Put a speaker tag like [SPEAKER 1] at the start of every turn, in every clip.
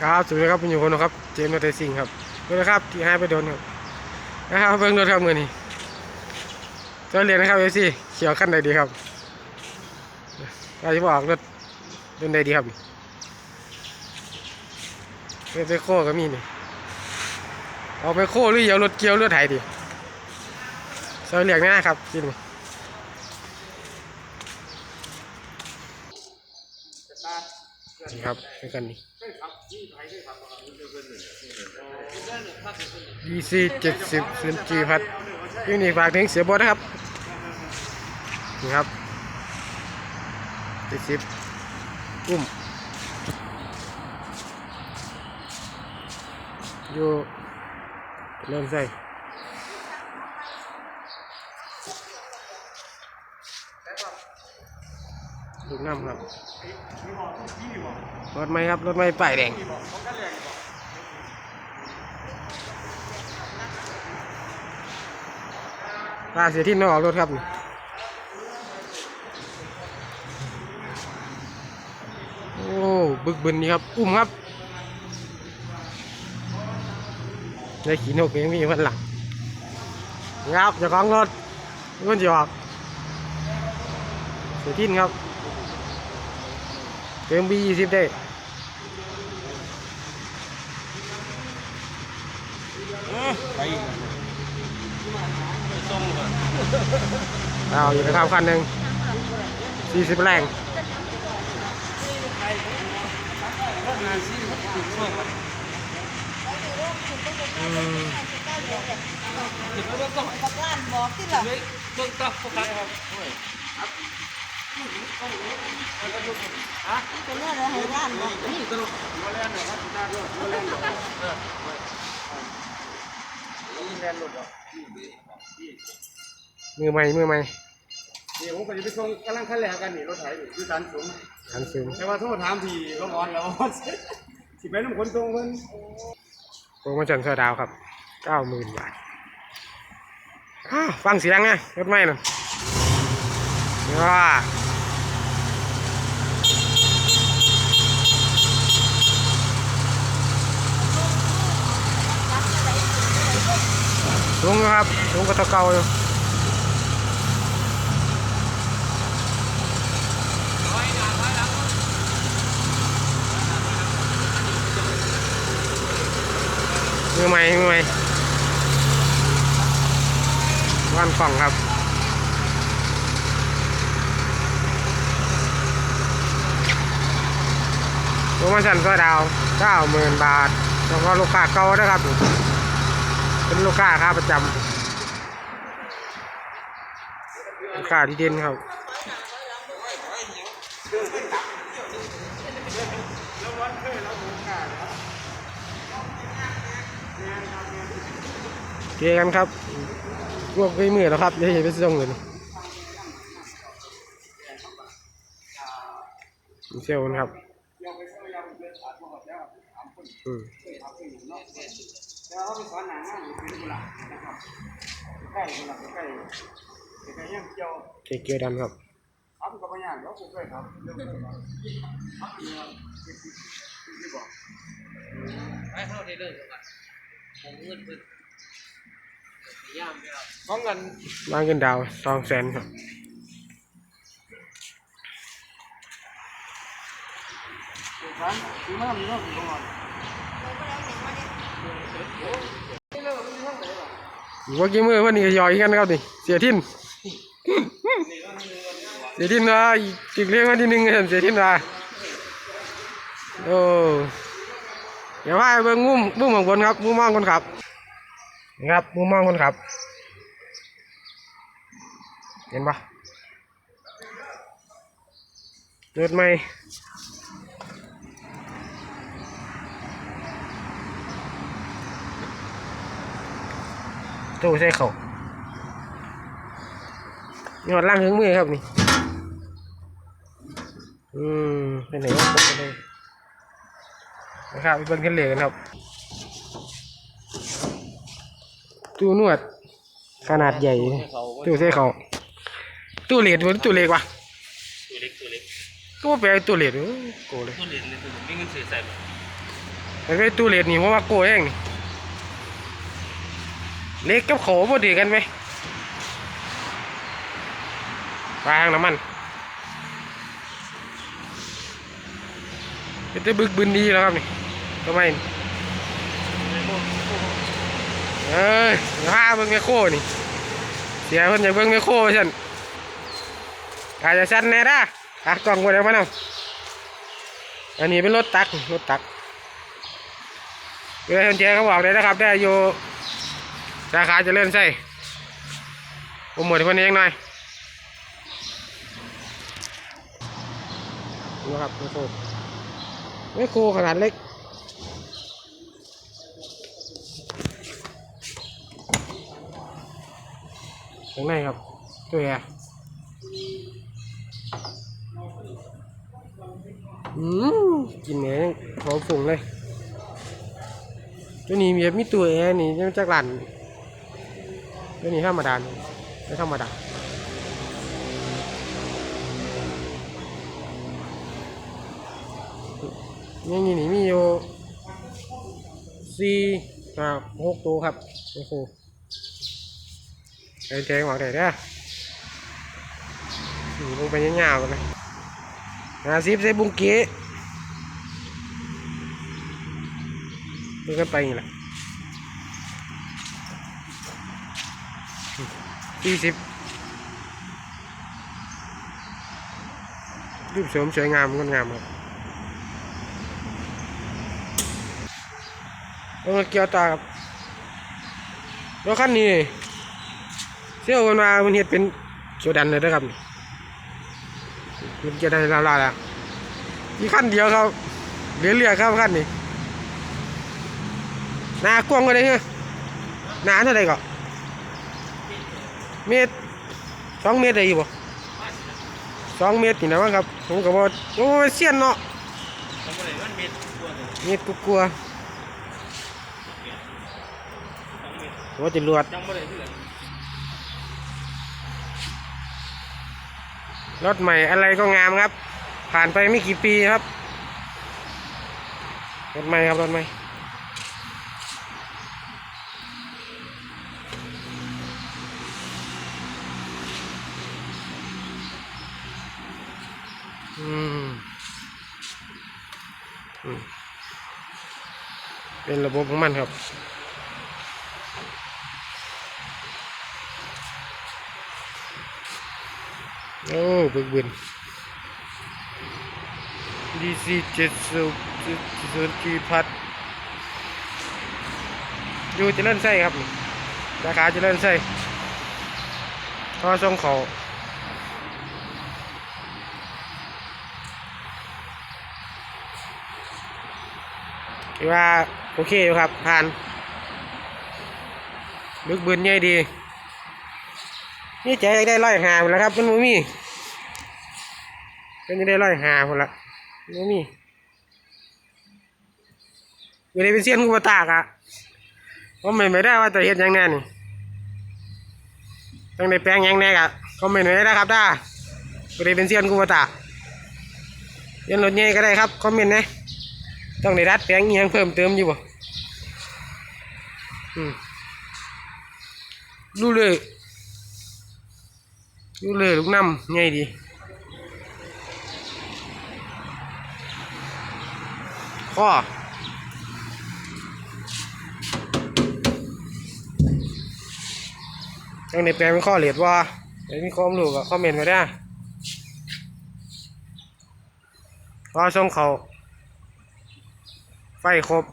[SPEAKER 1] ครับสวัสดีครับผมอยู่คนนะครับ เจมส์นเตซิงครับสวัสดีครับที่ให้ไปโดนครับนะครับเบิ่งรถครับมือนี้ตัวเรียนนะครับเอซี่เขียวขั้นใดดีครับเราจะบอกรถรุ่นใดดีครับรถไปโค้ก็มีนี่เอาไปโค้หรือเอารถเกียวรถไถดีตัวเรียนนะครับที่นี่นี่ครับเป็นกันนี่ ดีซีเจ็ดสิบเซนจีพัดยูนี่ฝากถึงเสียบอนะครับนี่ครับเจ็ดสิบอุ้มอยู่เริ่มใส่ ลูกน้ำครับรถไหมครับรถไหมป้ายแดงปลาเสียที่นอกรถครับโอ้บึกบึนนี่ครับอุ้มครับได้ขี่นกยังมีวันหลังครับเจ้าของรถรุ่นจีออกเสียทินครับ เติมบียี่สิบได้
[SPEAKER 2] ไปอีกไปส่งก่อน
[SPEAKER 1] เอาอยู่นะครับคันหนึ่งสี่สิบแรง
[SPEAKER 2] งานซีติดส่งก่อน
[SPEAKER 1] อืม
[SPEAKER 2] ติดแล้วก็
[SPEAKER 3] บักล้านบอกที่หลัง
[SPEAKER 2] ไม่ต้องตับพวกใครครับ
[SPEAKER 3] เป็นเรื่องอะไรให้ร้านบอก
[SPEAKER 2] นี่ตลกหัวแล่นเหรอครับตาด้วยหัวแล่นเหรอเออนี่แล่นรถเหรอ
[SPEAKER 1] มือใหม่มือใหม่
[SPEAKER 2] เดี๋ยวผมก็จะไปส่งกำลังขั้นแรกกันนี่รถไถนี่คือการสูง
[SPEAKER 1] คันสูง
[SPEAKER 2] แต่ว่าโทษถามทีรถอ่อนแล้วสิไปน้ำคนตรงเพิ่น
[SPEAKER 1] โปรโมชั่นเสื้อดาวครับเก้าหมื่นบาทอ้าวฟังเสียงไงรถไหม้นั่นว้า ลุงครับลุงก็ตะเกาอยู่มือใหม่มือใหม่วันฝั่งครับโปรโมชั่นเสื้อดาวเก้าหมื่นบาท แล้วก็ลูกค้าเก่านะครับ เป็นลูกค้าค้าประจำลูกค้าที่เด่นครับเจอกันครับพวกไปมือแล้วครับเดี๋ยวจะไปส่งเลยเซลล์นครับอืม
[SPEAKER 2] แล้วเขาไปสอนหนังงานอยู่เป็นกุหลาบนะครับใกล้กุหลาบใกล้ใกล้ยังเกี่ยว
[SPEAKER 1] เกเกียวดำครับ
[SPEAKER 2] ทำกับพยานแล้วผมเคยครับเรื่องนี้ครับทำเนี่ยที่บอก
[SPEAKER 4] ไปเข้าได้เลยครับผมเงินเพิ่นย่ามแล้ว
[SPEAKER 2] ฟ้องกัน
[SPEAKER 1] บ้านเงินดาวสองแสนครับ
[SPEAKER 2] เอกสารคือมันมีเงของก่อน
[SPEAKER 1] ว่ากี่มือวันนี้ก็ย่อยกันครับนี่เสียทินเสียทินนะอีกเรียกว่าที่หนึ่งเสียทินนะโอ้เดี๋ยวว่าเบิ่งมุมมุมของคนครับมุมมองคนขับนี่ครับมุมมองคนขับ เห็นปะรถไหม ตู้ใส่เขาหยอดล่างถึงมือครับนี่ อืมไปไหนก็ไปเลยนะครับไปเบิ่งกันเลยกันครับ ตู้นวด ขนาดใหญ่ ตู้ใส่เขาตู้เหล็กมันตู้เหล็กวะ
[SPEAKER 4] ตัวเล็กตัวเล็ก
[SPEAKER 1] ก็ว่าไปเอาตู้เหล็กโอ้โกเลย
[SPEAKER 4] ตัวเล็กเลยตัวเล็กไม่เงินซื้อใส่บ่
[SPEAKER 1] แต่ก็ตู้เลดนี่เพราะว่าโก้เองนี่ เล็กกับโขบดีกันไหมวางน้ำมันเป็นแต่บึกบึนดีแล้วครับนี่ทำไมเอ้ยอย่าเบิ่งแม่โคนี่ เสียเพิ่นอยาเบิ่งแม่โคฉันอาจจะสันแน่ด้าขากกล่องบ่ได้มานํอันนี้เป็นรถตักรถตักเดี๋ยวให้คนแจเขาบอกเลยนะครับ ได้อยู่ สาขาจะเล่นใส่ผมหมดเพิ่นเองหน่อยดูครับแม่โคแม่โคขนาดเล็กข้างในครับตัวแอร์อืมกินแหนงหอมฝุ่งเลย ตัวนี้มีมีตัวแอร์นี่ยังจากหลัน ตัวนี้ธรรมดาไม่ธรรมดายังนี่นี่มีอยู่สี่ห้าหกตัวครับโอ้โหเจ๊เจ๊บอกได้เด้อสีลงไปยาวๆกันเลยหาซิบเซบุงเก๋ดูกันไปนี่แหละ สี่สิบรูปเสริมสวยงามงดงามครับแล้วมาเกี่ยวตาครับรถคันนี้เสี่ยวมันมามันเห็ดเป็นโซดันเลยนะครับมันจะได้ลาลาแล้วมีขั้นเดียวครับเหลือเรือครับขั้นนี้หนากว้างก็ได้เหรอหนาเท่าไหร่ก็ เมตรสองเมตรได้อยู่บ่สองเมตรนี่นะมั้งครับ ผมก็บอกโอ้ยเสียนเนาะ
[SPEAKER 4] เม็ดตัวเลย
[SPEAKER 1] เมตรกลัวว่าจะรวดรถใหม่อะไรก็งามครับ ผ่านไปไม่กี่ปีครับรถใหม่ครับรถใหม่ อืมเป็นระบบของมันครับโอ้บึกบึน DC เจ็ดสิบศูนย์จีพัดอยู่เจริญไส้ครับราคาเจริญไส้ท่อทรงเขา ว่าโอเคอยู่ครับ ผ่านบึกบึนใหญ่ดี นี่ใจได้ร้อยหาหมดแล้วครับมันบ่มีเป็นจะได้ร้อยหาหมดละมันบ่อยู่ในเป็นเซียนกูบตากอะผมไม่ไม่ได้ว่าจะเฮ็ดหยังแน่นี่ต้องได้แปลงยังแน่กะคอมเมนต์ไว้ครับถ้าอยู่ในเป็นเซียนกูบตากเรียันรถใหญ่ก็ได้ครับคอมเมนต์นะ ต้องได้ดัดแปลงยังเพิ่มเติมอยู่บ่อืมดูเลยดูเลยลูกน้ำไงดีข้อยังในแปลงเป็นข้อเหลียดว่าไอ้มีความรู้ก็คอมเมนต์มาได้พอส่องเขา ไฟครบ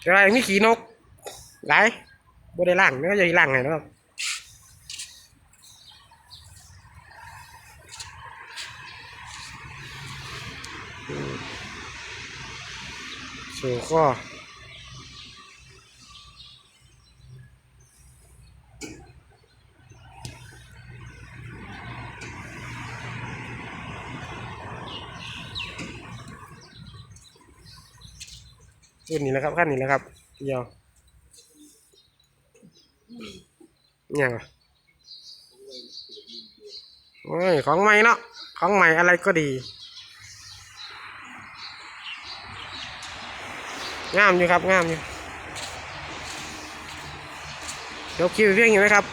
[SPEAKER 1] แต่ว่ายังมีขี่นก หลายบ่ได้ล่างไม่ก็จะล่างไงนะครับสู่ข้อ รุ่นนี้แหละครับขั้นนี้แหละครับเดียวอิหยังอะโอ้ยของใหม่เนาะของใหม่อะไรก็ดีงามอยู่ครับงามอยู่เดี๋ยวคิวเพียงอยู่นะครับ